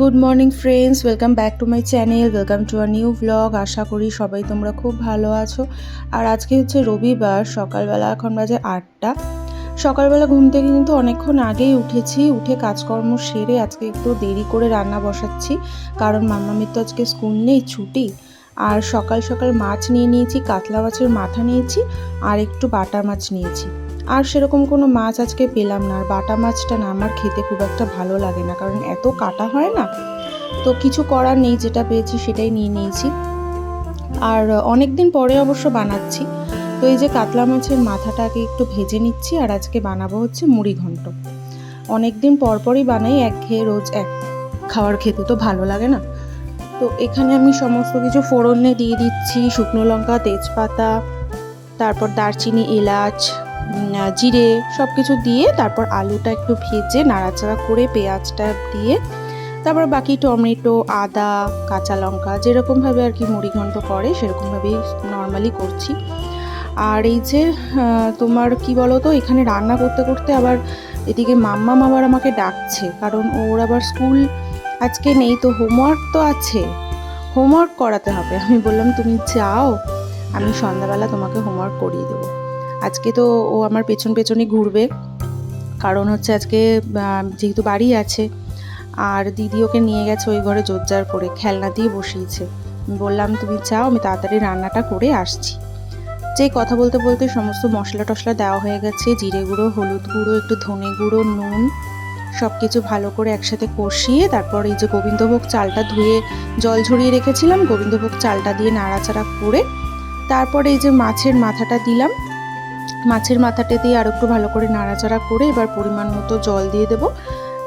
Good morning friends welcome back to my channel welcome to a new blog আশা করি সবাই তোমরা খুব ভালো আছো। আর আজকে হচ্ছে রবিবার, সকালবেলা এখন বাজে আটটা। সকালবেলা ঘুম থেকে কিন্তু অনেকক্ষণ আগেই উঠেছি। উঠে কাজকর্ম সেরে আজকে একটু দেরি করে রান্না বসাচ্ছি। কারণ মাম্মামির তো আজকে স্কুল নেই, ছুটি। আর সকাল সকাল মাছ নিয়ে নিয়েছি, কাতলা মাছের মাথা নিয়েছি, আর একটু বাটা মাছ নিয়েছি। আর সেরকম কোনো মাছ আজকে পেলাম না। আর বাটা মাছটা না, আমার খেতে খুব একটা ভালো লাগে না, কারণ এত কাটা হয় না। তো কিছু করার নেই, যেটা পেয়েছি সেটাই নিয়ে নিয়েছি। আর অনেক দিন পরে অবশ্য বানাচ্ছি। তো এই যে কাতলা মাছের মাথাটাকে একটু ভেজে নিচ্ছি, আর আজকে বানাবো হচ্ছে মুড়ি ঘন্ট। অনেক দিন পরপরই বানাই এক খেয়ে রোজ এক খাওয়ার খেতে তো ভালো লাগে না। তো এখানে আমি সমস্ত কিছু ফোড়নে দিয়ে দিচ্ছি, শুকনো লঙ্কা, তেজপাতা, তারপর দারচিনি, এলাচ জিরে সব কিছু দিয়ে তারপর আলুটা একটু ভেজে নাড়াচাড়া করে পেঁয়াজটা দিয়ে তারপর বাকি টমেটো আদা কাঁচা লঙ্কা যেরকমভাবে আর কি মুড়ি ঘন্ট করে সেরকমভাবেই নর্মালি করছি। আর এই যে তোমার কি বলো তো এখানে রান্না করতে করতে আবার এদিকে মাম্মা আবার আমাকে ডাকছে কারণ ওর আবার স্কুল আজকে নেই তো হোমওয়ার্ক তো আছে। হোমওয়ার্ক করাতে হবে। আমি বললাম তুমি যাও আমি সন্ধ্যাবেলা তোমাকে হোমওয়ার্ক করিয়ে দেবো। আজকে তো ও আমার পেছন পেছনই ঘুরবে। কারণ হচ্ছে আজকে যেহেতু বাড়ি আছে, আর দিদি ওকে নিয়ে গেছে ওই ঘরে জোরজার করে, খেলনা দিয়ে বসিয়েছে। বললাম, তুমি যাও, আমি তাড়াতাড়ি রান্নাটা করে আসছি। যে কথা বলতে বলতে সমস্ত মশলা টশলা দেওয়া হয়ে গেছে, জিরে গুঁড়ো, হলুদ গুঁড়ো, একটু ধনে গুঁড়ো, নুন সব কিছু ভালো করে একসাথে কষিয়ে, তারপর এই যে গোবিন্দভোগ চালটা ধুয়ে জল ঝরিয়ে রেখেছিলাম, গোবিন্দভোগ চালটা দিয়ে নাড়াচাড়া করে, তারপরে এই যে মাছের মাথাটা দিলাম মাছের মাথাটা দিয়ে আর একটু ভালো করে নাড়াচাড়া করে এবার পরিমাণ মতো জল দিয়ে দেবো,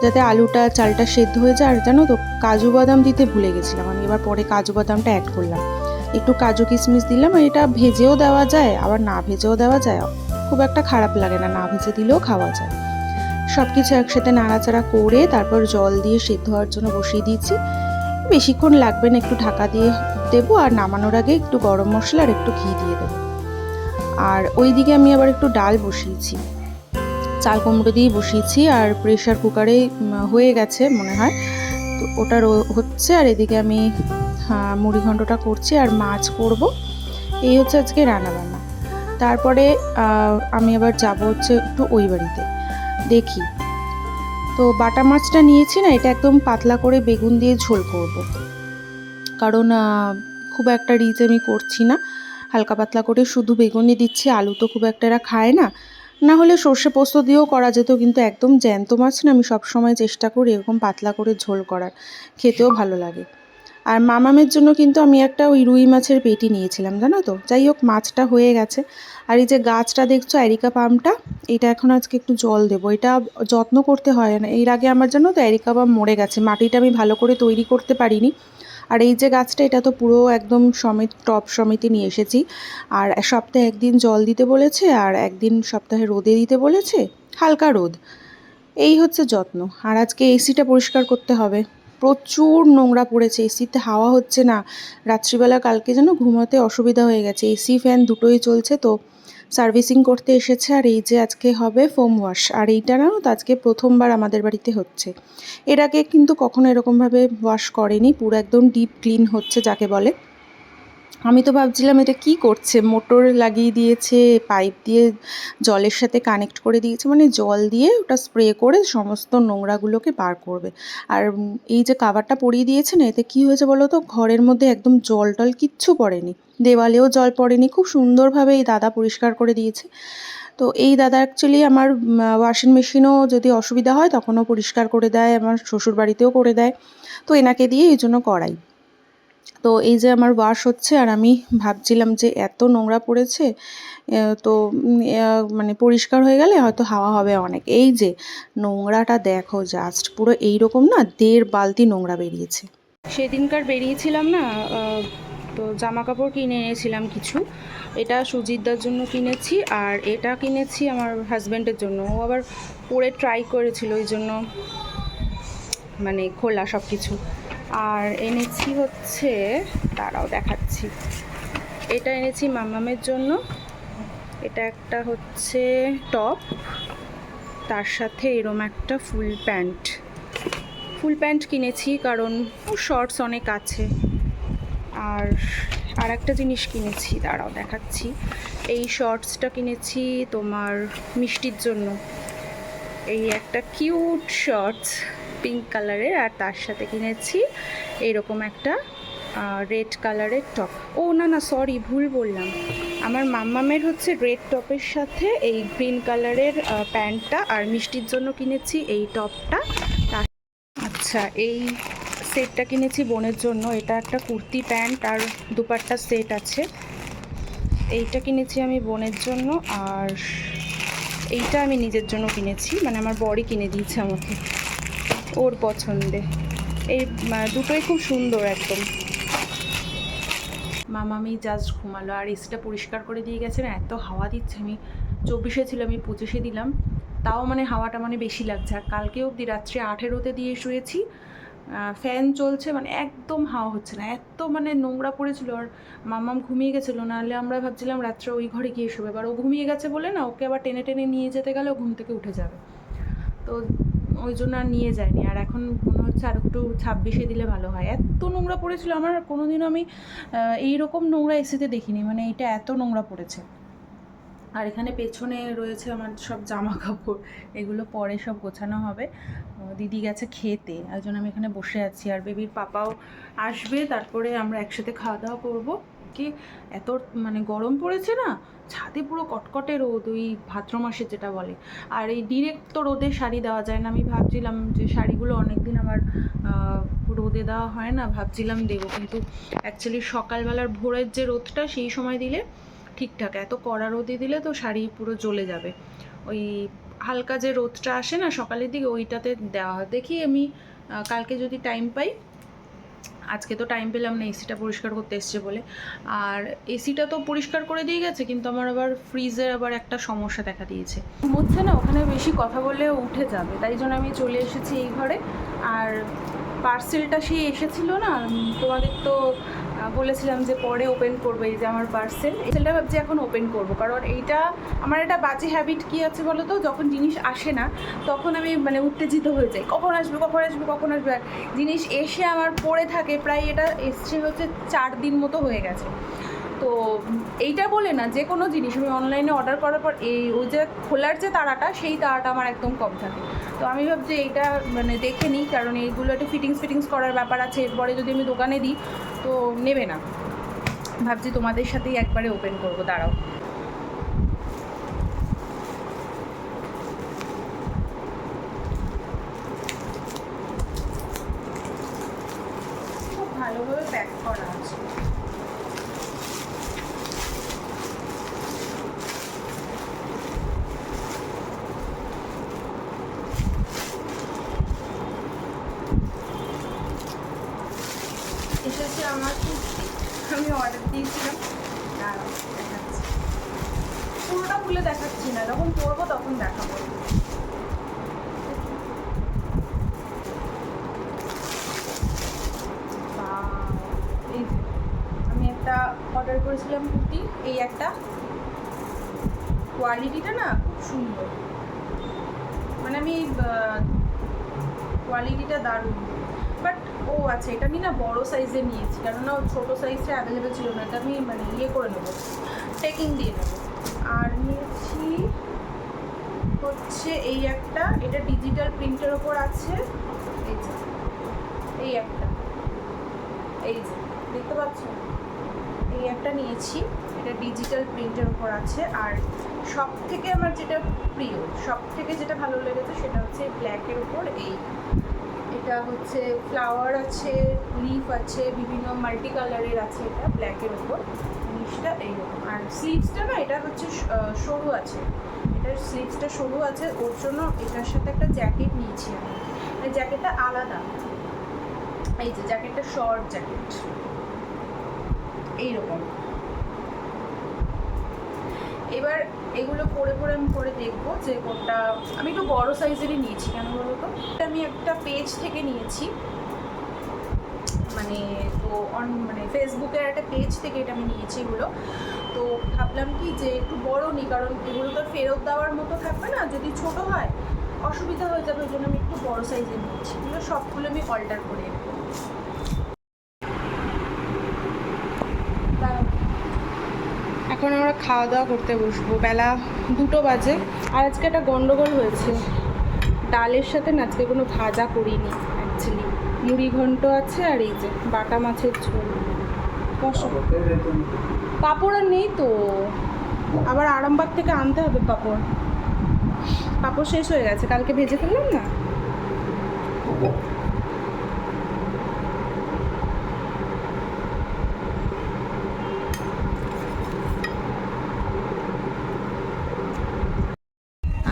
যাতে আলুটা, চালটা সেদ্ধ হয়ে যায়। আর জানো তো, কাজু বাদাম দিতে ভুলে গেছিলাম আমি। এবার পরে কাজু বাদামটা অ্যাড করলাম। একটু কাজু কিশমিশ দিলাম, আর এটা ভেজেও দেওয়া যায়, আবার না ভেজেও দেওয়া যায়। খুব একটা খারাপ লাগে না না ভেজে দিলেও খাওয়া যায়। সব কিছু একসাথে নাড়াচাড়া করে তারপর জল দিয়ে সেদ্ধ হওয়ার জন্য বসিয়ে দিয়েছি। বেশিক্ষণ লাগবে না, একটু ঢাকা দিয়ে দেবো, আর নামানোর আগে একটু গরম মশলা আর একটু ঘি দিয়ে দেবো। আর ওইদিকে আমি আবার একটু ডাল বসিয়েছি। চাল কুমড়ো দিয়ে বসিয়েছি আর প্রেশার কুকারে হয়ে গেছে মনে হয়। তো ওটা হচ্ছে আর এদিকে আমি মুড়ি ঘন্টটা করছি আর মাছ করব। এই হচ্ছে আজকে রান্নাবান্না তারপরে আমি আবার যাব হচ্ছে একটু ওই বাড়িতে। দেখি। তো বাটা মাছটা নিয়েছি না, এটা একদম পাতলা করে বেগুন দিয়ে ঝোল করব। কারণ খুব একটা রিচ আমি করছি না। হালকা পাতলা করে শুধু বেগুনই দিচ্ছি, আলু তো খুব একটা এরা খায় না। না হলে সর্ষে পোস্ত দিয়েও করা যেত, কিন্তু একদম জ্যান্ত মাছ না, আমি সব সময় চেষ্টা করি এরকম পাতলা করে ঝোল করার। খেতেও ভালো লাগে। আর মামামের জন্য কিন্তু আমি একটা ওই রুই মাছের পেটি নিয়েছিলাম, জানো তো? যাই হোক, মাছটা হয়ে গেছে। আর এই যে গাছটা দেখছ, অ্যারিকা পামটা, এটা এখন আজকে একটু জল দেবো। এটা যত্ন করতে হয় না। এর আগে আমার জানো তো এরিকা পাম মরে গেছে। মাটিটা আমি ভালো করে তৈরি করতে পারিনি। আর এই যে গাছটা, এটা তো পুরো একদম সমেত, টপ সমিতি নিয়ে এসেছি। আর সপ্তাহে একদিন জল দিতে বলেছে আর একদিন সপ্তাহে রোদে দিতে বলেছে, হালকা রোদ। এই হচ্ছে যত্ন। আর আজকে এসিটা পরিষ্কার করতে হবে। প্রচুর নোংরা পড়েছে, এসিতে হাওয়া হচ্ছে না। রাত্রিবেলা কালকে যেন ঘুমাতে অসুবিধা হয়ে গেছে। এসি ফ্যান দুটোই চলছে তো। সার্ভিসিং করতে এসেছে আর এই যে আজকে হবে ফোম ওয়াশ। আর এইটা না আজকে প্রথমবার আমাদের বাড়িতে হচ্ছে। এর আগে কিন্তু কখনো এরকমভাবে ওয়াশ করেনি, পুরো একদম ডিপ ক্লিন হচ্ছে যাকে বলে। আমি তো ভাবছিলাম এটা কি করছে, মোটর লাগিয়ে দিয়েছে, পাইপ দিয়ে জলের সাথে কানেক্ট করে দিয়েছে মানে জল দিয়ে ওটা স্প্রে করে সমস্ত নোংরাগুলোকে বার করবে। আর এই যে কাভারটা পরিয়ে দিয়েছে না, এতে কি হয়েছে বলো তো, ঘরের মধ্যে একদম জল টল কিচ্ছু পড়েনি। দেওয়ালেও জল পড়েনি। খুব সুন্দরভাবে এই দাদা পরিষ্কার করে দিয়েছে। তো এই দাদা অ্যাকচুয়ালি আমার ওয়াশিং মেশিনও যদি অসুবিধা হয় তখনও পরিষ্কার করে দেয়, আমার শ্বশুর বাড়িতেও করে দেয়। তো এনাকে দিয়ে এই জন্য করাই। তো এই যে আমার ওয়াশ হচ্ছে আর আমি ভাবছিলাম যে এত নোংরা পড়েছে তো মানে পরিষ্কার হয়ে গেলে হয়তো হাওয়া হবে অনেক। এই যে নোংরাটা দেখো জাস্ট পুরো এইরকম না, দেড় বালতি নোংরা বেরিয়েছে। সেদিনকার বেরিয়েছিলাম না তো জামা কাপড় কিনে এনেছিলাম কিছু। এটা সুজিতদার জন্য কিনেছি আর এটা কিনেছি আমার হাজব্যান্ডের জন্য। ও আবার পরে ট্রাই করেছিল ওই জন্য মানে খোলা সব কিছু আর এনেছি হচ্ছে তারাও দেখাচ্ছি। এটা এনেছি মামামের জন্য। এটা একটা হচ্ছে টপ তার সাথে এরম একটা ফুল প্যান্ট ফুল প্যান্ট কিনেছি কারণ শর্টস অনেক আছে। আর আর একটা জিনিস কিনেছি, দাঁড়াও দেখাচ্ছি। এই শর্টসটা কিনেছি তোমার মিষ্টির জন্য। এই একটা কিউট শর্টস পিঙ্ক কালারের আর তার সাথে কিনেছি এইরকম একটা রেড কালারের টপ ও, না না সরি ভুল বললাম। আমার মাম্মামের হচ্ছে রেড টপের সাথে এই গ্রিন কালারের প্যান্টটা আর মিষ্টির জন্য কিনেছি এই টপটা আচ্ছা এই সেটটা কিনেছি বোনের জন্য। এটা একটা কুর্তি প্যান্ট আর দুপাট্টা সেট আছে। এইটা কিনেছি আমি বোনের জন্য আর এইটা আমি নিজের জন্য কিনেছি। মানে আমার বড়ি কিনে দিয়েছে আমাকে ওর পছন্দে। এই দুটোই খুব সুন্দর একদম। মামা মামামি জাস্ট ঘুমালো। আর এসিটা পরিষ্কার করে দিয়ে গেছে। না, এত হাওয়া দিচ্ছে। আমি চব্বিশে ছিল আমি পঁচিশে দিলাম। তাও মানে হাওয়াটা মানে বেশি লাগছে। আর কালকে অবধি রাত্রে আঠেরোতে দিয়ে শুয়েছি। ফ্যান চলছে মানে একদম হাওয়া হচ্ছে না। এত মানে নোংরা পড়েছিল আর মামাম ঘুমিয়ে গেছিল। নাহলে আমরা ভাবছিলাম রাত্রে ওই ঘরে গিয়ে শুবে। এবার ও ঘুমিয়ে গেছে বলে না, ওকে আবার টেনে টেনে নিয়ে যেতে গেলে ও ঘুম থেকে উঠে যাবে। তো ওই জন্য আর নিয়ে যায়নি। আর এখন মনে হচ্ছে আর একটু ছাব্বিশে দিলে ভালো হয়। এত নোংরা পড়েছিল আমার কোনোদিনও আমি এইরকম নোংরা এসিতে দেখিনি। মানে এটা এত নোংরা পড়েছে। আর এখানে পেছনে রয়েছে আমার সব জামা কাপড় এগুলো পরে সব গোছানো হবে। দিদি গেছে খেতে। আর জন্য আমি এখানে বসে আছি। আর বেবির পাপাও আসবে। তারপরে আমরা একসাথে খাওয়া দাওয়া করব। কি এত মানে গরম পড়েছে না? ছাদে পুরো কটকটে রোদ, ওই ভাদ্র মাসে যেটা বলে। আর এই ডিরেক্ট তো রোদে শাড়ি দেওয়া যায় না। আমি ভাবছিলাম যে শাড়িগুলো অনেক দিন আমার রোদে দেওয়া হয় না। ভাবছিলাম দেবো। কিন্তু অ্যাকচুয়ালি সকালবেলার ভোরের যে রোদটা, সেই সময় দিলে ঠিকঠাক। এত কড়া রোদে দিলে তো শাড়ি পুরো জ্বলে যাবে। ওই হালকা যে রোদটা আসে না, সকালের দিকে ওইটাতে দেওয়া হয়। দেখি আমি কালকে যদি টাইম পাই, আজকে তো টাইম পেলাম না এসিটা পরিষ্কার করতে এসছে বলে। আর এসিটা তো পরিষ্কার করে দিয়ে গেছে, কিন্তু আমার আবার ফ্রিজের আবার একটা সমস্যা দেখা দিয়েছে। হচ্ছে না, ওখানে বেশি কথা বললে উঠে যাবে, তাই জন্য আমি চলে এসেছি এই ঘরে। আর পার্সেলটা সেই এসেছিল না? তোমাদের তো বলেছিলাম যে পরে ওপেন করব এই যে আমার পার্সেল পার্সেলটা ভাবছি এখন ওপেন করব, কারণ এইটা, আমার একটা বাজে হ্যাবিট কী আছে বলো তো? যখন জিনিস আসে না, তখন আমি মানে উত্তেজিত হয়ে যাই। কখন আসবে কখন আসবে কখন আসবে? জিনিস এসে আমার পড়ে থাকে, প্রায় এটা এসছে হচ্ছে চার দিন মতো হয়ে গেছে। তো এইটা বলে না, যে কোনো জিনিস, আমি অনলাইনে অর্ডার করার পর এই ওই যে খোলার যে তারাটা, সেই তারাটা আমার একদম কম থাকে। তো আমি ভাবছি এইটা মানে দেখে নিই, কারণ এইগুলো একটা ফিটিংস ফিটিংস করার ব্যাপার আছে। এরপরে যদি আমি দোকানে দিই, তো নেবে না। ভাবছি তোমাদের সাথেই একবারে ওপেন করব, দাঁড়াও। ভালোভাবে প্যাক করা আছে এসেছে আমার কুর্তি আমি অর্ডার দিয়েছিলাম দাঁড়াও, দেখাচ্ছি পুরোটা খুলে দেখাচ্ছি না যখন পরবো তখন দেখাবো। আমি একটা অর্ডার করেছিলাম কুর্তি, এই একটা। কোয়ালিটিটা না খুব সুন্দর। মানে আমি কোয়ালিটিটা দারুণ। বাট ও আচ্ছা এটা আমি না বড় সাইজে নিয়েছি, কেননা ছোটো সাইজটা অ্যাভেলেবেল ছিল না, এটা আমি মানে ইয়ে করে নেব টেকিং দিয়ে নেব। আর নিয়েছি হচ্ছে এই একটা। এটা ডিজিটাল প্রিন্টের ওপর আছে। এই যে, এই একটা। এই যে, দেখতে পাচ্ছ? এই একটা নিয়েছি। এটা ডিজিটাল প্রিন্টের ওপর আছে। আর সব থেকে আমার যেটা প্রিয় সব থেকে যেটা ভালো লেগেছে সেটা হচ্ছে ব্ল্যাকের ওপর। এই, এটা হচ্ছে ফ্লাওয়ার আছে লিফ আছে, বিভিন্ন মাল্টি কালারের আছে এটা ব্ল্যাকের উপর জিনিসটা এইরকম। আর স্লিভসটা না, এটা হচ্ছে সরু আছে। এটার স্লিভসটা সরু আছে, ওর জন্য এটার সাথে একটা জ্যাকেট নিয়েছি আমি। মানে জ্যাকেটটা আলাদা। এই যে জ্যাকেটটা শর্ট জ্যাকেট এইরকম। এবার এগুলো পরে পরে আমি করে দেখব যে কোনটা, আমি একটু বড় সাইজেরই নিয়েছি, কেন বলো তো আমি একটা পেজ থেকে নিয়েছি। মানে তো অন মানে ফেসবুকের একটা পেজ থেকে এটা আমি নিয়েছি এগুলো। তো ভাবলাম কি যে একটু বড় নিই কারণ এগুলো তো ফেরত দেওয়ার মতো থাকবে না, যদি ছোট হয় অসুবিধা হয়ে যাবে, ওই জন্য আমি একটু বড় সাইজের নিয়েছি। এগুলো সবগুলো আমি অল্টার করে এখন আমরা খাওয়া দাওয়া করতে বসবো। বেলা দুটো বাজে। আর আজকে একটা গন্ডগোল হয়েছে। ডালের সাথে না, আজকে কোনো ভাজা করিনি অ্যাকচুয়ালি মুড়ি ঘন্ট আছে আর এই যে বাটা মাছের ঝোল। পাঁপড় আর নেই তো। আবার আরামবাগ থেকে আনতে হবে পাঁপড়। পাঁপড় শেষ হয়ে গেছে, কালকে ভেজে ফেললাম না?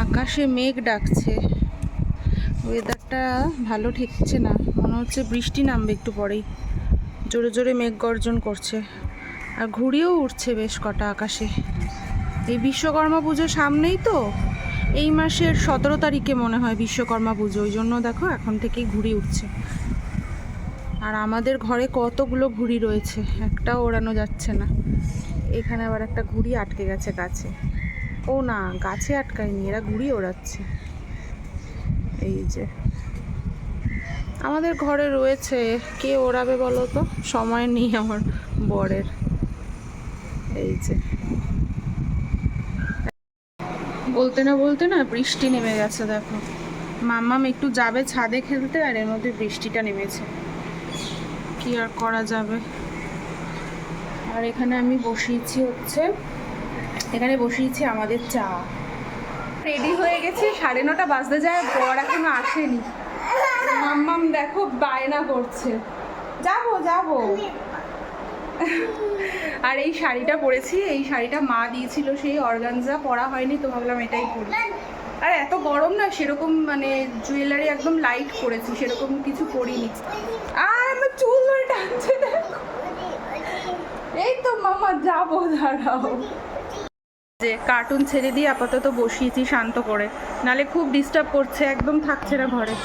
আকাশে মেঘ ডাকছে। ওয়েদারটা ভালো ঠেকছে না। মনে হচ্ছে বৃষ্টি নামবে একটু পরেই। জোরে জোরে মেঘ গর্জন করছে। আর ঘুড়িও উঠছে বেশ কটা আকাশে। এই বিশ্বকর্মা পুজো সামনেই তো? এই মাসের সতেরো তারিখে মনে হয় বিশ্বকর্মা পুজো। ওই জন্য দেখো এখন থেকেই ঘুড়ি উঠছে আর আমাদের ঘরে কতগুলো ঘুড়ি রয়েছে, একটাও ওড়ানো যাচ্ছে না। এখানে আবার একটা ঘুড়ি আটকে গেছে গাছে। ও না, গাছে আটকায়নি, এরা ঘুড়ি ওড়াচ্ছে। এই যে। আমাদের ঘরে রয়েছে, কে ওড়াবে বলো তো? সময় নেই আমার বরের। এই যে। বলতে না বলতে না বৃষ্টি নেমে গেছে, দেখো। মাম্মাম একটু যাবে ছাদে খেলতে আর এর মধ্যে বৃষ্টিটা নেমেছে। কি আর করা যাবে? আর এখানে আমি বসিয়েছি হচ্ছে, এখানে বসিয়েছি আমাদের চা। রেডি হয়ে গেছি। সাড়ে নটা বাজতে যায়, বর এখনও আসেনি। মাম্মাম দেখো বায়না করছে। যাব যাব। আর এই শাড়িটা পরেছি, এই শাড়িটা মা দিয়েছিল সেই অর্গানজা, পরা হয়নি তো ভাবলাম এটাই পরি। আর এত গরম না, সেরকম মানে জুয়েলারি একদম লাইট পরেছি, সেরকম কিছু পরিনি। আর আমার চুল ধরে টানছে, দেখো। এই তো মামা যাব, দাঁড়াও। যে কার্টুন ছেড়ে দিয়ে আপাতত বসিয়েছি শান্ত করে। নালে খুব ডিস্টার্ব করছে, একদম থাকছে না ঘরে।